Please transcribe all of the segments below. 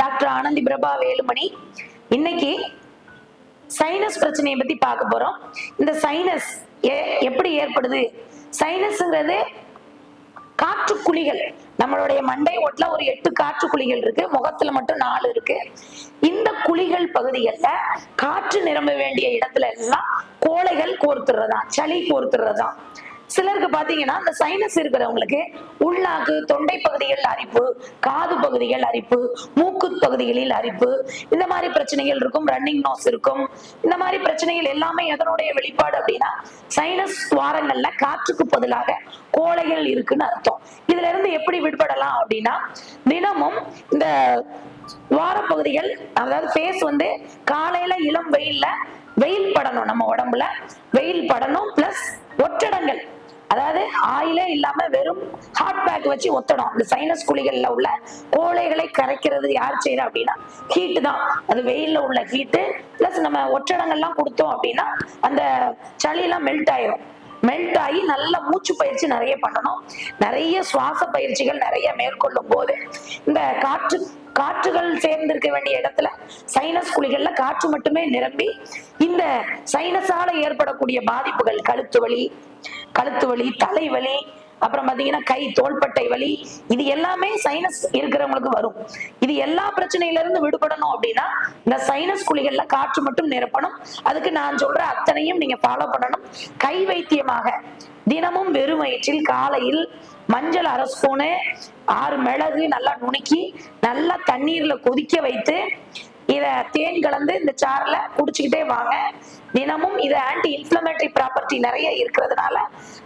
Doctor Anandhi Prabha Velumani. இன்னைக்கு sinus பிரச்சனையை பத்தி பார்க்க போறோம். இந்த சைனஸ் எப்படி ஏற்படுது? சைனஸ்ங்கிறது காற்று குழிகள் நம்மளுடைய மண்டை ஓட்டுல ஒரு எட்டு காற்று குழிகள் இருக்கு. முகத்துல மட்டும் நாலு இருக்கு. இந்த குழிகள் பகுதிகள்ல காற்று நிரம்ப வேண்டிய இடத்துல எல்லாம் கோழைகள் கோர்த்துறதா சளி கோர்த்துறதா. சிலருக்கு பாத்தீங்கன்னா இந்த சைனஸ் இருக்கிறவங்களுக்கு உள்நாக்கு தொண்டை பகுதிகள் அரிப்பு காது பகுதிகள் அரிப்பு மூக்கு பகுதிகளில் அரிப்பு இந்த மாதிரி பிரச்சனைகள் இருக்கும் ரன்னிங் நோஸ் இருக்கும். இந்த மாதிரி பிரச்சனைகள் எல்லாமே எதனுடைய வெளிப்பாடு அப்படின்னா சைனஸ் துவாரங்கள்ல காற்றுக்கு பதிலாக கோழைகள் இருக்குன்னு அர்த்தம். இதுல இருந்து எப்படி விடுபடலாம் அப்படின்னா தினமும் இந்த துவார பகுதிகள் அதாவது ஃபேஸ் வந்து காலையில இளம் வெயில்ல வெயில் படணும் நம்ம உடம்புல. வெயில் படணும் பிளஸ் ஆயிலே இல்லாம வெறும் ஹாட் பேக் வச்சு ஒத்தணும். இந்த சைனஸ் குழிகள்ல உள்ள கோளைகளை கரைக்கிறது யார் செய்யறா அப்படின்னா ஹீட்டு தான். அது வெயில்ல உள்ள ஹீட்டு பிளஸ் நம்ம ஒற்றடங்கள்லாம் கொடுத்தோம் அப்படின்னா அந்த சளியெல்லாம் மெல்ட் ஆயிரும். மெல்ட் ஆகி நல்ல மூச்சு பயிற்சி நிறைய பண்ணணும். நிறைய சுவாச பயிற்சிகள் நிறைய மேற்கொள்ளும் போது இந்த காற்று காற்றுகள் சேர்ந்திருக்க வேண்டிய இடத்துல சைனஸ் குழிகள்ல காற்று மட்டுமே நிரம்பி இந்த சைனஸால ஏற்படக்கூடிய பாதிப்புகள் கழுத்து வலி கழுத்து வலி தலைவலி அப்புறம் பாத்தீங்கன்னா கை தோள்பட்டை வலி இது எல்லாமே சைனஸ் இருக்கிறவங்களுக்கு வரும். இது எல்லா பிரச்சனையில இருந்து விடுபடணும் அப்படின்னா இந்த சைனஸ் குழிகள்ல காற்று மட்டும் நிரப்பணும். அதுக்கு நான் சொல்ற அத்தனையும் நீங்க ஃபாலோ பண்ணணும். கை வைத்தியமாக தினமும் வெறும் வயிற்றில் காலையில் மஞ்சள் அரை ஸ்பூனு ஆறு மிளகு நல்லா நுணுக்கி நல்லா தண்ணீர்ல கொதிக்க வைத்து இத தேன் கலந்து இந்த சார்ல குடிச்சுக்கிட்டே வாங்க. தினமும் இது ஆன்டி இன்ஃப்ளமேட்டரி ப்ராப்பர்ட்டி நிறைய இருக்கிறதுனால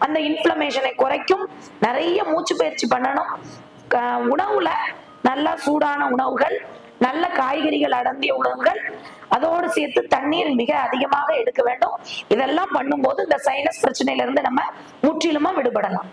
அந்த இன்ஃப்ளமேஷனை குறைக்கும். நிறைய மூச்சு பயிற்சி பண்ணணும். உணவுல நல்லா சூடான உணவுகள் நல்ல காய்கறிகள் அடங்கிய உணவுகள் அதோடு சேர்த்து தண்ணீர் மிக அதிகமாக எடுக்க வேண்டும். இதெல்லாம் பண்ணும்போது இந்த சைனஸ் பிரச்சனையில இருந்து நம்ம முற்றிலுமா விடுபடலாம்.